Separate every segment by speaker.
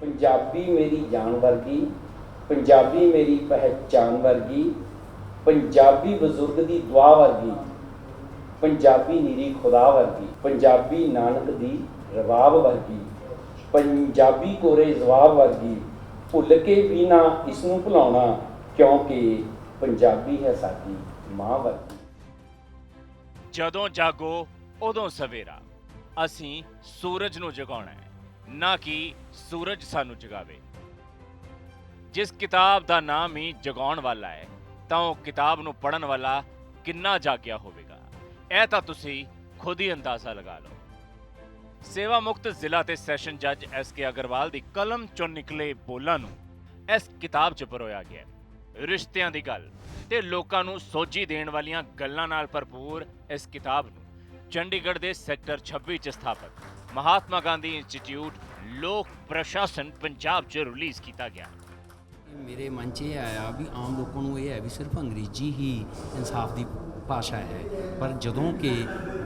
Speaker 1: ਪੰਜਾਬੀ ਮੇਰੀ ਜਾਨ ਵਰਗੀ, ਪੰਜਾਬੀ ਮੇਰੀ ਪਹਿਚਾਨ ਵਰਗੀ, ਪੰਜਾਬੀ ਬਜ਼ੁਰਗ ਦੀ ਦੁਆ ਵਰਗੀ, ਪੰਜਾਬੀ ਨੀਰੀ ਖੁਦਾ ਵਰਗੀ, ਪੰਜਾਬੀ ਨਾਨਕ ਦੀ ਰਵਾਬ ਵਰਗੀ, ਪੰਜਾਬੀ ਕੋਰੇ ਜਵਾਬ ਵਰਗੀ, ਭੁੱਲ ਕੇ ਵੀ ਨਾ ਇਸ ਨੂੰ ਭੁਲਾਉਣਾ, ਕਿਉਂਕਿ ਪੰਜਾਬੀ ਹੈ ਸਾਡੀ ਮਾਂ ਵਰਗੀ।
Speaker 2: ਜਦੋਂ ਜਾਗੋ, ਉਦੋਂ ਸਵੇਰਾ, ਅਸੀਂ ਸੂਰਜ ਨੂੰ ਜਗਾਉਣਾ ਹੈ। ਨਾ ਕਿ ਸੂਰਜ ਸਾਨੂੰ ਜਗਾਵੇ। ਜਿਸ ਕਿਤਾਬ ਦਾ ਨਾਮ ਹੀ ਜਗਾਉਣ ਵਾਲਾ ਹੈ, ਤਾਂ ਉਹ ਕਿਤਾਬ ਨੂੰ ਪੜਨ ਵਾਲਾ ਕਿੰਨਾ ਜਾਗਿਆ ਹੋਵੇਗਾ। ਇਹ ਤਾਂ ਤੁਸੀਂ ਖੁਦ ਹੀ ਅੰਦਾਜ਼ਾ ਲਗਾ ਲਓ। ਸੇਵਾ ਮੁਕਤ ਜ਼ਿਲ੍ਹਾ ਤੇ ਸੈਸ਼ਨ ਜੱਜ ਐਸ ਕੇ ਅਗਰਵਾਲ ਦੀ ਕਲਮ ਚੋਂ ਨਿਕਲੇ ਬੋਲਾਂ ਨੂੰ ਇਸ ਕਿਤਾਬ 'ਚ ਪਰੋਇਆ ਗਿਆ ਰਿਸ਼ਤਿਆਂ ਦੀ ਗੱਲ ਤੇ ਲੋਕਾਂ ਨੂੰ ਸੋਝੀ ਦੇਣ ਵਾਲੀਆਂ ਗੱਲਾਂ ਨਾਲ ਭਰਪੂਰ ਇਸ ਕਿਤਾਬ ਨੂੰ ਚੰਡੀਗੜ੍ਹ ਦੇ ਸੈਕਟਰ 26 'ਚ ਸਥਾਪਿਤ। ਮਹਾਤਮਾ ਗਾਂਧੀ ਇੰਸਟੀਚਿਊਟ ਲੋਕ ਪ੍ਰਸ਼ਾਸਨ ਪੰਜਾਬ 'ਚ ਰਿਲੀਜ਼ ਕੀਤਾ ਗਿਆ।
Speaker 3: ਮੇਰੇ ਮਨ 'ਚ ਇਹ ਆਇਆ ਵੀ ਆਮ ਲੋਕਾਂ ਨੂੰ ਇਹ ਹੈ ਵੀ ਸਿਰਫ ਅੰਗਰੇਜ਼ੀ ਹੀ ਇਨਸਾਫ ਦੀ ਭਾਸ਼ਾ ਹੈ। ਪਰ ਜਦੋਂ ਕਿ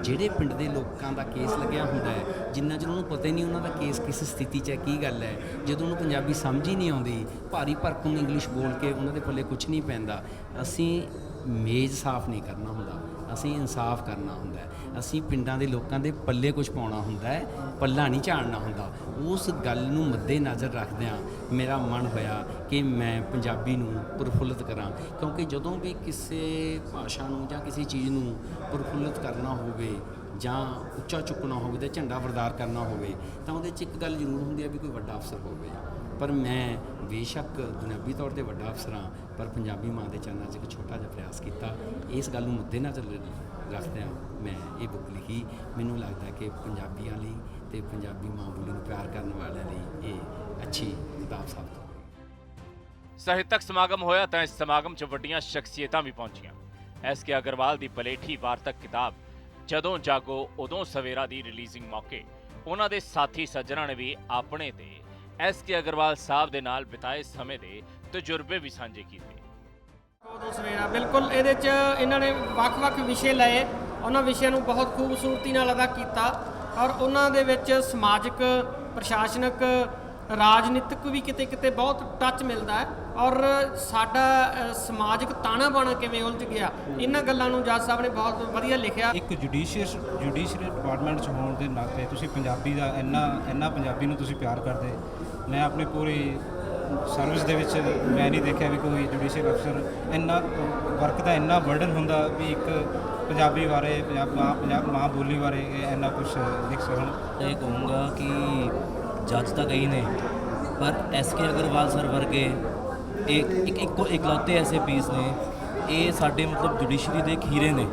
Speaker 3: ਜਿਹੜੇ ਪਿੰਡ ਦੇ ਲੋਕਾਂ ਦਾ ਕੇਸ ਲੱਗਿਆ ਹੁੰਦਾ ਹੈ, ਜਿੰਨਾ ਚਿਰ ਉਹਨੂੰ ਪਤਾ ਹੀ ਨਹੀਂ ਉਹਨਾਂ ਦਾ ਕੇਸ ਕਿਸ ਸਥਿਤੀ 'ਚ ਹੈ, ਕੀ ਗੱਲ ਹੈ, ਜਦੋਂ ਉਹਨੂੰ ਪੰਜਾਬੀ ਸਮਝ ਹੀ ਨਹੀਂ ਆਉਂਦੀ, ਭਾਰੀ ਭਰਕਮ ਇੰਗਲਿਸ਼ ਬੋਲ ਕੇ ਉਹਨਾਂ ਦੇ ਪੱਲੇ ਕੁਝ ਨਹੀਂ ਪੈਂਦਾ, ਅਸੀਂ ਮੇਜ਼ ਸਾਫ਼ ਨਹੀਂ ਕਰਨਾ ਹੁੰਦਾ। ਅਸੀਂ ਇਨਸਾਫ ਕਰਨਾ ਹੁੰਦਾ ਹੈ। ਅਸੀਂ ਪਿੰਡਾਂ ਦੇ ਲੋਕਾਂ ਦੇ ਪੱਲੇ ਕੁਝ ਪਾਉਣਾ ਹੁੰਦਾ ਹੈ, ਪੱਲਾ ਨਹੀਂ ਝਾੜਨਾ ਹੁੰਦਾ। ਉਸ ਗੱਲ ਨੂੰ ਮੱਦੇ ਨਜ਼ਰ ਰੱਖਦਿਆਂ ਮੇਰਾ ਮਨ ਹੋਇਆ ਕਿ ਮੈਂ ਪੰਜਾਬੀ ਨੂੰ ਪ੍ਰਫੁੱਲਤ ਕਰਾਂ। ਕਿਉਂਕਿ ਜਦੋਂ ਵੀ ਕਿਸੇ ਭਾਸ਼ਾ ਨੂੰ ਜਾਂ ਕਿਸੇ ਚੀਜ਼ ਨੂੰ ਪ੍ਰਫੁੱਲਤ ਕਰਨਾ ਹੋਵੇ ਜਾਂ ਉੱਚਾ ਚੁੱਕਣਾ ਹੋਵੇ ਤੇ ਝੰਡਾ ਵਰਦਾਰ ਕਰਨਾ ਹੋਵੇ, ਤਾਂ ਉਹਦੇ 'ਚ ਇੱਕ ਗੱਲ ਜ਼ਰੂਰ ਹੁੰਦੀ ਹੈ ਵੀ ਕੋਈ ਵੱਡਾ ਅਫਸਰ ਹੋਵੇ। ਪਰ ਮੈਂ ਬੇਸ਼ੱਕ ਦੁਨਿਆਵੀ ਤੌਰ ਤੇ ਵੱਡਾ ਅਫਸਰ ਹਾਂ, ਪਰ ਪੰਜਾਬੀ ਮਾਂ ਦੇ ਚਰਨਾਂ 'ਚ ਇੱਕ ਛੋਟਾ ਜਿਹਾ ਪ੍ਰਯਾਸ ਕੀਤਾ। ਇਸ ਗੱਲ ਨੂੰ ਮੁੱਦੇ ਨਜ਼ਰ ਰੱਖਦਿਆਂ ਮੈਂ ਇਹ ਬੁੱਕ ਲਿਖੀ। ਮੈਨੂੰ ਲੱਗਦਾ ਕਿ ਪੰਜਾਬੀਆਂ ਲਈ ਤੇ ਪੰਜਾਬੀ ਮਾਂ ਬੋਲੀ ਨੂੰ ਪਿਆਰ ਕਰਨ ਵਾਲਿਆਂ ਲਈ ਇਹ ਅੱਛੀ ਕਿਤਾਬ ਸਾਬਤ
Speaker 2: ਸਾਹਿਤਕ ਸਮਾਗਮ ਹੋਇਆ ਤਾਂ ਇਸ ਸਮਾਗਮ 'ਚ ਵੱਡੀਆਂ ਸ਼ਖਸੀਅਤਾਂ ਵੀ ਪਹੁੰਚੀਆਂ। ਐਸ ਕੇ ਅਗਰਵਾਲ ਦੀ ਪਲੇਠੀ ਵਾਰਤਕ ਕਿਤਾਬ, ਜਦੋਂ ਜਾਗੋ, ਉਦੋਂ ਸਵੇਰਾ ਦੀ ਰਿਲੀਜ਼ਿੰਗ ਮੌਕੇ। ਉਹਨਾਂ ਦੇ ਸਾਥੀ ਸੱਜਣਾਂ ਨੇ ਵੀ ਆਪਣੇ ਤੇ ਐਸ ਕੇ ਅਗਰਵਾਲ ਸਾਹਿਬ ਦੇ ਨਾਲ ਬਿਤਾਏ ਸਮੇਂ ਦੇ ਤਜਰਬੇ ਵੀ ਸਾਂਝੇ ਕੀਤੇ।
Speaker 4: ਉਦੋਂ ਸਵੇਰਾ ਬਿਲਕੁਲ ਇਹਦੇ 'ਚ ਇਹਨਾਂ ਨੇ ਵੱਖ-ਵੱਖ ਵਿਸ਼ੇ ਲਏ। ਉਹਨਾਂ ਵਿਸ਼ਿਆਂ ਨੂੰ ਬਹੁਤ ਖੂਬਸੂਰਤੀ ਨਾਲ ਅਦਾ ਕੀਤਾ। ਔਰ ਉਹਨਾਂ ਦੇ ਵਿੱਚ ਸਮਾਜਿਕ, ਪ੍ਰਸ਼ਾਸਨਿਕ, ਰਾਜਨੀਤਿਕ ਵੀ ਕਿਤੇ ਕਿਤੇ ਬਹੁਤ ਟੱਚ ਮਿਲਦਾ ਹੈ। ਔਰ ਸਾਡਾ ਸਮਾਜਿਕ ਤਾਣਾ ਬਾਣਾ ਕਿਵੇਂ ਉਲਝ ਗਿਆ, ਇਹਨਾਂ ਗੱਲਾਂ ਨੂੰ ਜੱਜ ਸਾਹਿਬ ਨੇ ਬਹੁਤ ਵਧੀਆ ਲਿਖਿਆ।
Speaker 5: ਇੱਕ ਜੁਡੀਸ਼ੀਅਸ ਜੁਡੀਸ਼ਰੀ ਡਿਪਾਰਟਮੈਂਟ 'ਚ ਹੋਣ ਦੇ ਨਾਤੇ ਤੁਸੀਂ ਪੰਜਾਬੀ ਦਾ ਇੰਨਾ ਇੰਨਾ ਪੰਜਾਬੀ ਨੂੰ ਤੁਸੀਂ ਪਿਆਰ ਕਰਦੇ। ਮੈਂ ਆਪਣੇ ਪੂਰੀ ਸਰਵਿਸ ਦੇ ਵਿੱਚ ਮੈਂ ਨਹੀਂ ਦੇਖਿਆ ਵੀ ਕੋਈ ਜੁਡੀਸ਼ੀਅਲ ਅਫਸਰ ਇੰਨਾ ਵਰਕ ਦਾ ਇੰਨਾ ਬਰਡਨ ਹੁੰਦਾ ਵੀ ਇੱਕ ਪੰਜਾਬੀ ਬਾਰੇ, ਪੰਜਾਬ ਮਾਂ ਪੰਜਾਬ ਮਾਂ ਬੋਲੀ ਬਾਰੇ ਇਹ ਇੰਨਾ ਕੁਝ ਲਿਖ ਸਕਣ।
Speaker 6: ਇਹ ਕਹੂੰਗਾ ਕਿ ਜੱਜ ਤਾਂ ਕਈ ਨੇ, ਪਰ ਐਸ ਕੇ ਅਗਰਵਾਲ ਸਰ ਵਰਗੇ ਇੱਕ ਇੱਕ, ਇੱਕੋ, ਇਕਲੌਤੇ ਐਸੇ ਪੀਸ ਨੇ, ਇਹ ਸਾਡੇ ਮਤਲਬ ਜੁਡੀਸ਼ਰੀ ਦੇ ਖੀਰੇ ਨੇ।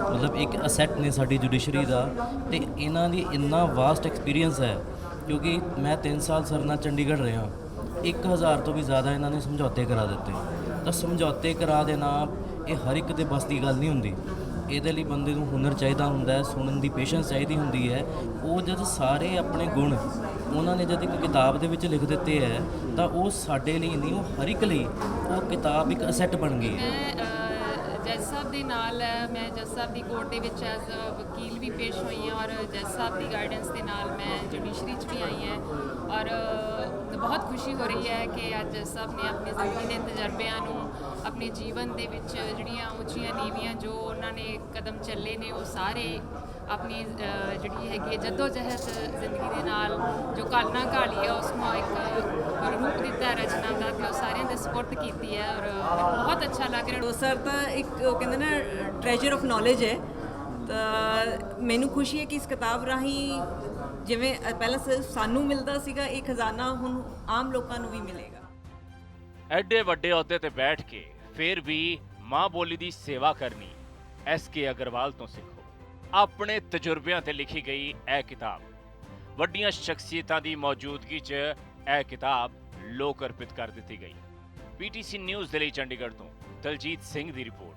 Speaker 6: ਮਤਲਬ ਇੱਕ ਅਸੈਟ ਨੇ ਸਾਡੀ ਜੁਡੀਸ਼ਰੀ ਦਾ, ਤੇ ਇਹਨਾਂ ਦੀ ਇੰਨਾ ਵਾਸਟ ਐਕਸਪੀਰੀਅੰਸ ਹੈ, ਕਿਉਂਕਿ ਮੈਂ 3 ਸਾਲ ਸਰ ਨਾਲ ਚੰਡੀਗੜ੍ਹ ਰਿਹਾ। 1000 ਤੋਂ ਵੀ ਜ਼ਿਆਦਾ ਇਹਨਾਂ ਨੇ ਸਮਝੌਤੇ ਕਰਾ ਦਿੱਤੇ। ਤਾਂ ਸਮਝੌਤੇ ਕਰਾ ਦੇਣਾ ਇਹ ਹਰ ਇੱਕ ਦੇ ਬਸ ਦੀ ਗੱਲ ਨਹੀਂ ਹੁੰਦੀ। ਇਹਦੇ ਲਈ ਬੰਦੇ ਨੂੰ ਹੁਨਰ ਚਾਹੀਦਾ ਹੁੰਦਾ ਹੈ, ਸੁਣਨ ਦੀ ਪੇਸ਼ੈਂਸ ਚਾਹੀਦੀ ਹੁੰਦੀ ਹੈ। ਉਹ ਜਦ ਸਾਰੇ ਆਪਣੇ ਗੁਣ ਉਹਨਾਂ ਨੇ ਜਦ ਇੱਕ ਕਿਤਾਬ ਦੇ ਵਿੱਚ ਲਿਖ ਦਿੱਤੇ ਹੈ, ਤਾਂ ਉਹ ਸਾਡੇ ਲਈ ਨਹੀਂ, ਉਹ ਹਰ ਇੱਕ ਲਈ ਉਹ ਕਿਤਾਬ ਇੱਕ ਅਸੈਟ ਬਣ ਗਈ ਹੈ।
Speaker 7: ਜੱਜ ਸਾਹਿਬ ਦੇ ਨਾਲ, ਮੈਂ ਜੱਜ ਸਾਹਿਬ ਦੀ ਕੋਰਟ ਦੇ ਵਿੱਚ ਐਜ਼ ਵਕੀਲ ਵੀ ਪੇਸ਼ ਹੋਈ ਹਾਂ ਔਰ ਜੱਜ ਸਾਹਿਬ ਦੀ ਗਾਈਡੈਂਸ ਦੇ ਨਾਲ ਮੈਂ ਜੁਡੀਸ਼ਰੀ 'ਚ ਵੀ ਆਈ ਹਾਂ ਔਰ ਖੁਸ਼ੀ ਹੋ ਰਹੀ ਹੈ ਕਿ ਅੱਜ ਸਭ ਨੇ ਆਪਣੀ ਜ਼ਿੰਦਗੀ ਦੇ ਤਜਰਬਿਆਂ ਨੂੰ ਆਪਣੇ ਜੀਵਨ ਦੇ ਵਿੱਚ ਜਿਹੜੀਆਂ ਉੱਚੀਆਂ ਨੀਵੀਆਂ ਜੋ ਉਹਨਾਂ ਨੇ ਕਦਮ ਚੱਲੇ ਨੇ, ਉਹ ਸਾਰੇ ਆਪਣੀ ਜਿਹੜੀ ਹੈਗੀ ਹੈ ਜੱਦੋ ਜਹਿਦ ਜ਼ਿੰਦਗੀ ਦੇ ਨਾਲ ਜੋ ਕਾਲਨਾ ਘਾਲੀ ਹੈ, ਉਸ ਨੂੰ ਇੱਕ ਰੂਪ ਦਿੱਤਾ ਰਚਨਾ ਦਾ ਤੇ ਉਹ ਸਾਰਿਆਂ ਦੇ ਸਪੋਰਟ ਕੀਤੀ ਹੈ ਔਰ ਬਹੁਤ ਅੱਛਾ ਲੱਗ ਰਿਹਾ।
Speaker 8: ਉਹ ਸਰ ਤਾਂ ਇੱਕ ਉਹ ਕਹਿੰਦੇ ਨਾ ਟ੍ਰੈਜਰ ਆਫ ਨੌਲੇਜ ਹੈ। ਤਾਂ ਮੈਨੂੰ ਖੁਸ਼ੀ ਹੈ ਕਿ ਇਸ ਕਿਤਾਬ ਰਾਹੀਂ ਜਿਵੇਂ ਪਹਿਲਾਂ ਸਿਰਫ ਸਾਨੂੰ ਮਿਲਦਾ ਸੀਗਾ, ਇਹ ਖਜ਼ਾਨਾ ਹੁਣ ਆਮ ਲੋਕਾਂ ਨੂੰ ਵੀ ਮਿਲੇਗਾ।
Speaker 2: ਐਡੇ ਵੱਡੇ ਅਹੁਦੇ ਤੇ ਬੈਠ ਕੇ ਫਿਰ ਵੀ ਮਾਂ ਬੋਲੀ ਦੀ ਸੇਵਾ ਕਰਨੀ ਐਸ ਕੇ ਅਗਰਵਾਲ ਤੋਂ ਸਿੱਖੋ। ਆਪਣੇ ਤਜਰਬਿਆਂ ਤੇ ਲਿਖੀ ਗਈ ਇਹ ਕਿਤਾਬ, ਵੱਡੀਆਂ ਸ਼ਖਸੀਅਤਾਂ ਦੀ ਮੌਜੂਦਗੀ 'ਚ ਇਹ ਕਿਤਾਬ ਲੋਕ ਅਰਪਿਤ ਕਰ ਦਿੱਤੀ ਗਈ। ਪੀਟੀਸੀ ਨਿਊਜ਼ ਦੇ ਲਈ ਚੰਡੀਗੜ੍ਹ ਤੋਂ ਦਲਜੀਤ ਸਿੰਘ ਦੀ ਰਿਪੋਰਟ।